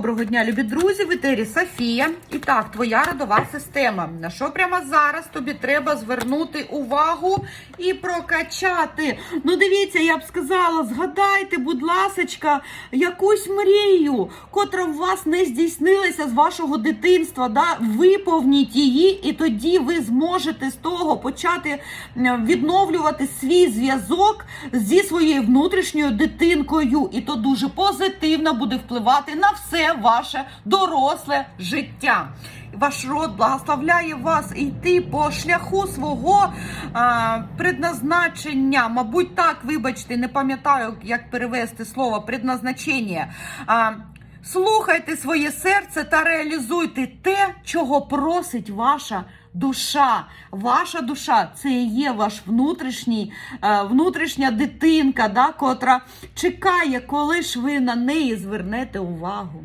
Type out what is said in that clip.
Доброго дня, любі друзі, в етері Софія. І так, твоя родова система. На що прямо зараз тобі треба звернути увагу і прокачати? Ну, дивіться, я б сказала, згадайте, будь ласочка, якусь мрію, котра у вас не здійснилася з вашого дитинства. Да? Виповніть її, і тоді ви зможете з того почати відновлювати свій зв'язок зі своєю внутрішньою дитинкою. І то дуже позитивно буде впливати на все ваше доросле життя. Ваш род благословляє вас йти по шляху свого а, предназначення. Мабуть, так, вибачте, не пам'ятаю, як перевести слово предназначення. А, Слухайте своє серце та реалізуйте те, чого просить ваша душа. Ваша душа це є ваш внутрішній, внутрішня дитинка, да, котра чекає, коли ж ви на неї звернете увагу.